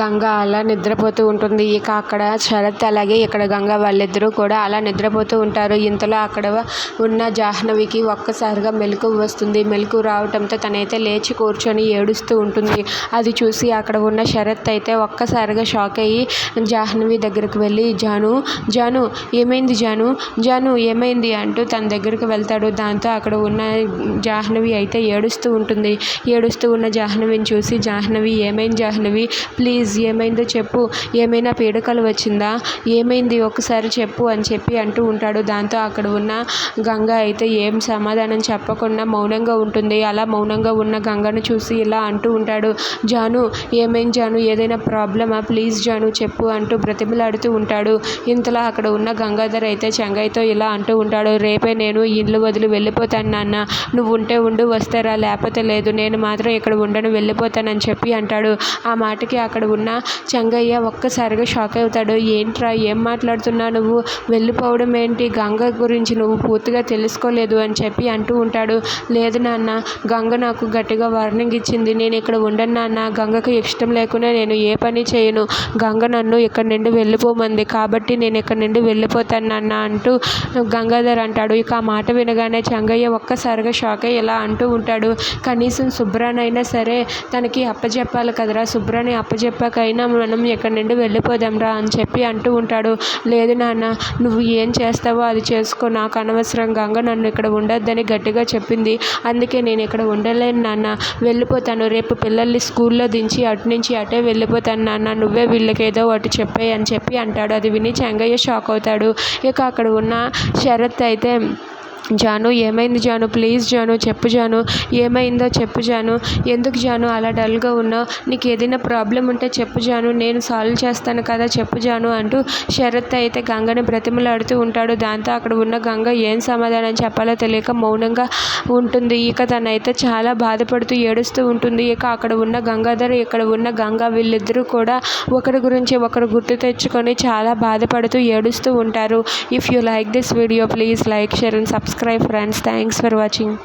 గంగ అలా నిద్రపోతూ ఉంటుంది. ఇక అక్కడ శరత్ అలాగే ఇక్కడ గంగ వాళ్ళిద్దరూ కూడా అలా నిద్రపోతూ ఉంటారు. ఇంతలో అక్కడ ఉన్న జాహ్నవికి ఒక్కసారిగా మెలకు వస్తుంది. మెలకు రావటంతో తనైతే లేచి కూర్చొని ఏడుస్తూ ఉంటుంది. అది చూసి అక్కడ ఉన్న శరత్ అయితే ఒక్కసారిగా షాక్ అయ్యి జాహ్నవి దగ్గరికి వెళ్ళి జాను జాను ఏమైంది జాను? జాను ఏమైంది? అంటూ తన దగ్గరికి వెళ్తాడు. దాంతో అక్కడ ఉన్న జాహ్నవి అయితే ఏడుస్తూ ఉంటుంది. ఏడుస్తూ ఉన్న జాహ్నవిని చూసి జాహ్నవి ఏమైంది జాహ్నవి? ప్లీజ్ ప్లీజ్ ఏమైందో చెప్పు. ఏమైనా పీడకలు వచ్చిందా? ఏమైంది? ఒకసారి చెప్పు అని చెప్పి అంటూ ఉంటాడు. దాంతో అక్కడ ఉన్న గంగ అయితే ఏం సమాధానం చెప్పకుండా మౌనంగా ఉంటుంది. అలా మౌనంగా ఉన్న గంగను చూసి ఇలా అంటూ ఉంటాడు. జాను ఏమైంది జాను? ఏదైనా ప్రాబ్లమా? ప్లీజ్ జాను చెప్పు అంటూ బ్రతిమలాడుతూ ఉంటాడు. ఇంతలా అక్కడ ఉన్న గంగాధర్ అయితే చెంగయ్యతో ఇలా అంటూ ఉంటాడు. రేపే నేను ఇల్లు వదిలి వెళ్ళిపోతాను నాన్న. నువ్వు ఉంటే ఉండు వస్తారా? లేకపోతే లేదు. నేను మాత్రం ఇక్కడ ఉండను వెళ్ళిపోతానని చెప్పి అంటాడు. ఆ మాటకి అక్కడ ఉన్న చెంగయ్య ఒక్కసారిగా షాక్ అవుతాడు. ఏంట్రా ఏం మాట్లాడుతున్నావు నువ్వు? వెళ్ళిపోవడం ఏంటి? గంగ గురించి నువ్వు పూర్తిగా తెలుసుకోలేదు అని చెప్పి అంటూ ఉంటాడు. లేదు నాన్న గంగ నాకు గట్టిగా వార్నింగ్ ఇచ్చింది. నేను ఇక్కడ ఉండను నాన్న. గంగకు ఇష్టం లేకుండా నేను ఏ పని చేయను. గంగ నన్ను ఇక్కడ నుండి వెళ్ళిపోమంది. కాబట్టి నేను ఇక్కడ నుండి వెళ్ళిపోతాను నాన్న అంటూ గంగాధర్ అంటాడు. ఇక ఆ మాట వినగానే చెంగయ్య ఒక్కసారిగా షాక్ అయ్యి ఇలా అంటూ ఉంటాడు. కనీసం శుభ్రానైనా సరే తనకి అప్పచెప్పాలి కదరా. శుభ్రాని అప్పచెప్పాకైనా మనం ఎక్కడి నుండి వెళ్ళిపోదాంరా అని చెప్పి అంటూ ఉంటాడు. లేదు నాన్న నువ్వు ఏం చేస్తావో అది చేసుకో. నాకు అనవసరం గంగ నన్ను ఇక్కడ ఉండొద్దని గట్టిగా చెప్పింది. అందుకే నేను ఇక్కడ ఉండలేను నాన్న. వెళ్ళిపోతాను. రేపు పిల్లల్ని స్కూల్లో దించి అటు నుంచి అటే వెళ్ళిపోతాను నాన్న. నువ్వే వీళ్ళకి ఏదో ఒకటి చెప్పాయి అని చెప్పి అంటాడు. అది విని చెంగయ్య షాక్ అవుతాడు. ఇక అక్కడ ఉన్న శరత్ అయితే జాను ఏమైంది జాను? ప్లీజ్ జాను చెప్పు జాను. ఏమైందో చెప్పు జాను. ఎందుకు జాను అలా డల్గా ఉన్నావు? నీకు ఏదైనా ప్రాబ్లం ఉంటే చెప్పు జాను. నేను సాల్వ్ చేస్తాను కదా చెప్పు జాను అంటూ శరత్ అయితే గంగని బ్రతిమలాడుతూ ఉంటాడు. దాంతో అక్కడ ఉన్న గంగ ఏం సమాధానం చెప్పాలో తెలియక మౌనంగా ఉంటుంది. ఇక తనైతే చాలా బాధపడుతూ ఏడుస్తూ ఉంటుంది. ఇక అక్కడ ఉన్న గంగాధర్ ఇక్కడ ఉన్న గంగ వీళ్ళిద్దరూ కూడా ఒకరి గురించి ఒకరు గుర్తు తెచ్చుకొని చాలా బాధపడుతూ ఏడుస్తూ ఉంటారు. If you like this video please like share and subscribe subscribe friends. Thanks for watching